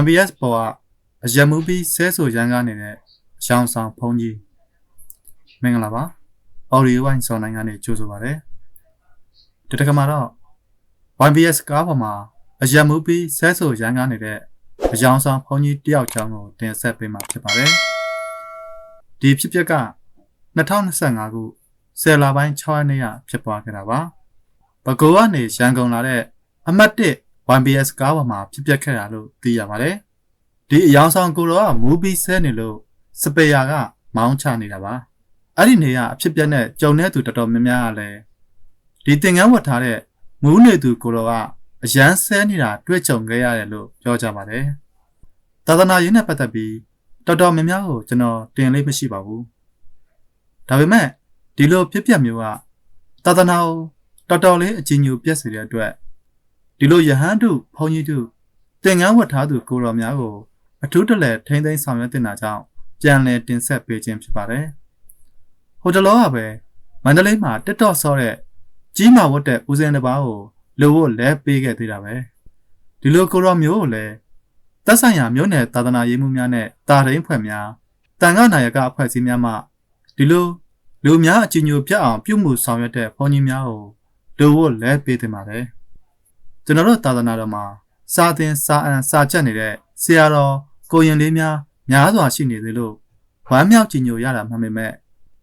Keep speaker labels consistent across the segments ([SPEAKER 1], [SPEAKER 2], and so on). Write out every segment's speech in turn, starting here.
[SPEAKER 1] YBS ပေါ်ကအရမူပြီးဆဲဆိုရန်ကားနေတဲ့အရှောင်းဆောင်ဖုန်းကြီးမင်္ဂလာပါ။ Audio Wine ဆောင်းနိုင်ငံနေကြိုဆိုပါရစေ။ဒီတစ်ခါမှာတော့ YBS ကားပေါ်မှာအရမူပြီးဆဲဆိုရန်ကားနေတဲ့အရှောင်းဆောင်ဖုန်းကြီးတယောက်ချောင်းကိုတင်ဆက်ပေးမှာဖြစ်ပါတယ်။ဒီဖြစ်ပျက်က2025ခုဆယ်လပိုင်း6ရက်နေ့ကဖြစ်ပွားခဲ့တာပါ။ဘကိုးကနေရန်ကုန်လာတဲ့အမှတ်1 YBS ကားပေါ်မှာဖြစ်ပျက်ခဲ့တာလို့သိရပါတယ်။ဒီအယောင်ဆောင်ကိုတော့မူဘီဆဲနေလို့စပယ်ယာကမောင်းချနေတာပါ။အဲ့ဒီနေရာအဖြစ်ပျက်နဲ့ကြုံတဲ့သူတော်တော်များများကလည်းဒီသင်္ကန်းဝတ်ထားတဲ့မူးနေသူကိုတော့ကအရန်ဆဲနေတာတွေ့ကြုံခဲ့ရတယ်လို့ပြောကြပါတယ်။သာသနာရေးနဲ့ပတ်သက်ပြီးတော်တော်များများကိုကျွန်တော်တင်လေးမရှိပါဘူး။ဒါပေမဲ့ဒီလိုဖြစ်ပျက်မျိုးကသာသနာကိုတော်တော်လေးအကြီးညိုပြက်စေတဲ့အတွက် ဒီလိုယဟန်တို့ဘုန်းကြီးတို့သင်္ကန်းဝတ်ထားသူကိုတော်များကိုအထူးတလဲထိမ့်သိမ်းဆောင်ရွက်တင်တာကြောင့်ပြန်လည်တင်ဆက်ပေးခြင်းဖြစ်ပါတယ်။ဟိုတလောကပဲမန္တလေးမှာတက်တော့ဆော့တဲ့ကြီးမာဝတ်တဲ့ဦးစင်တစ်ပါးကိုလူဖို့လဲပေးခဲ့သေးတာပဲ။ဒီလိုကိုတော်မျိုးကိုလည်းသက်ဆိုင်ရာမြို့နယ်သာသနာရေးမှုများနဲ့တာရင်းဖွဲ့များတန်ခါနာယကအဖွဲ့အစည်းများမှဒီလိုလူများအကြီးညိုပြတ်အောင်ပြုမှုဆောင်ရွက်တဲ့ဘုန်းကြီးများကိုလူဖို့လဲပေးတင်ပါတယ်။ ကျွန်တော်တို့သာသနာတော်မှာစာသင်စာအန်စာချက်နေတဲ့ဆရာတော်ကိုရင်လေးများများစွာရှိနေသေးလို့ဝမ်းမြောက်ကြည်ညိုရတာမှန်ပေမဲ့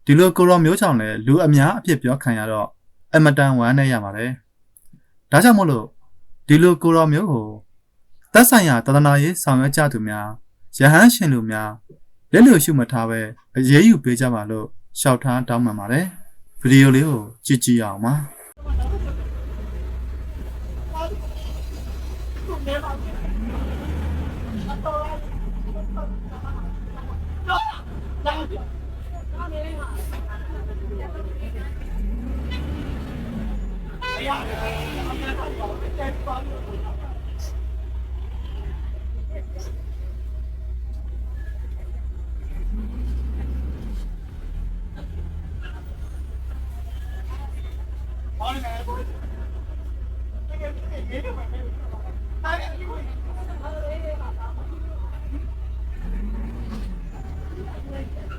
[SPEAKER 1] ဒီလိုကိုရောမျိုးချောင်လဲလူအများအဖြစ်ပြောခံရတော့အမတန်ဝမ်းနေရပါတယ်။ဒါကြောင့်မို့လို့ဒီလိုကိုရောမျိုးကိုသက်ဆိုင်ရာသာသနာရေးဆောင်ရွက်ကြသူများယဟန်ရှင်လူများလက်လျှိုရှုမထားပဲအရေးယူပေးကြပါလို့ရှောက်ထားတောင်းပန်ပါတယ်။ဗီဒီယိုလေးကိုကြည့်ကြည့်အောင်ပါ။
[SPEAKER 2] Morning, man. Take it, take it, take it, take. Thank you.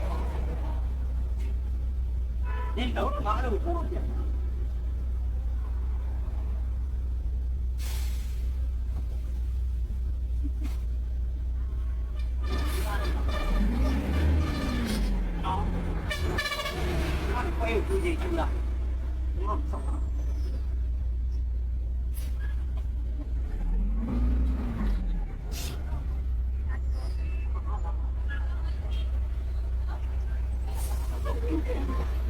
[SPEAKER 2] నేను doubt బాగా Thank you.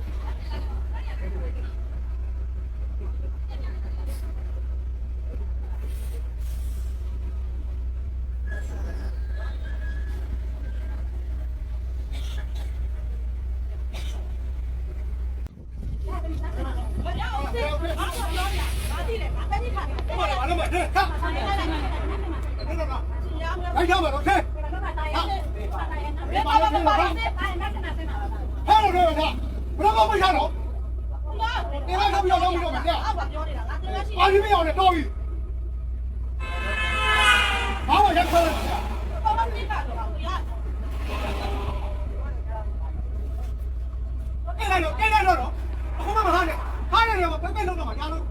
[SPEAKER 2] ထိုင်ထားပါတော့ခဲဟဲ့လို့ပြောတာဘ
[SPEAKER 3] ယ်တော့မှမထားတော့
[SPEAKER 2] တင်လိုက်တော့ပြောတော့မပြောမယ်ကြာ
[SPEAKER 3] ပါရီမရောက်နဲ့တော့ပြီဘာမှရက်ခွဲလိုက်
[SPEAKER 2] ကြာတ
[SPEAKER 3] င်လိုက်တော့တင်လိုက်တော့အခုမှမဟာနဲ့ဟာနဲ့တော့ပဲပဲလုံးတော့မှာညာလို့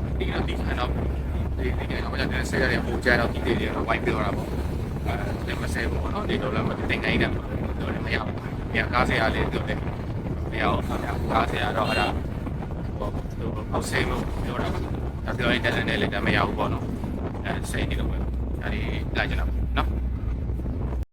[SPEAKER 4] ဒါပြောပြောနေအောက်မှာစကားများတာပါ။ဒါဆရာဆေးဆိုနေတယ်နော်ဆေးဆိုနေပါအဲ့တော့မင်းကခီးတွေတွေကအဲ့ဒီဒီကဒီခဏတော့ဒီဒီကတော့ကျတဲ့ဆေးရတဲ့ဟိုကျတော့ခီးတွေတွေတော့ဝိုင်းပြောတာပေါ့။အဲဒီမဆဲဘူးနော်ဒီလိုလည်းမတင်နိုင်တယ်တော့လည်းမရဘူး။ပြန်ကားဆရာလေးပြောတယ်မရအောင်ကားဆရာတော့အဲ့ဒါဟိုအောက်ဆေးလို့ပြောတာဒါပြောရင်တက်တယ်လည်းလည်းမရဘူးပေါ့နော်အဲစိတ်နေတော့ပဲအဲဒီလိုက်ကြတာ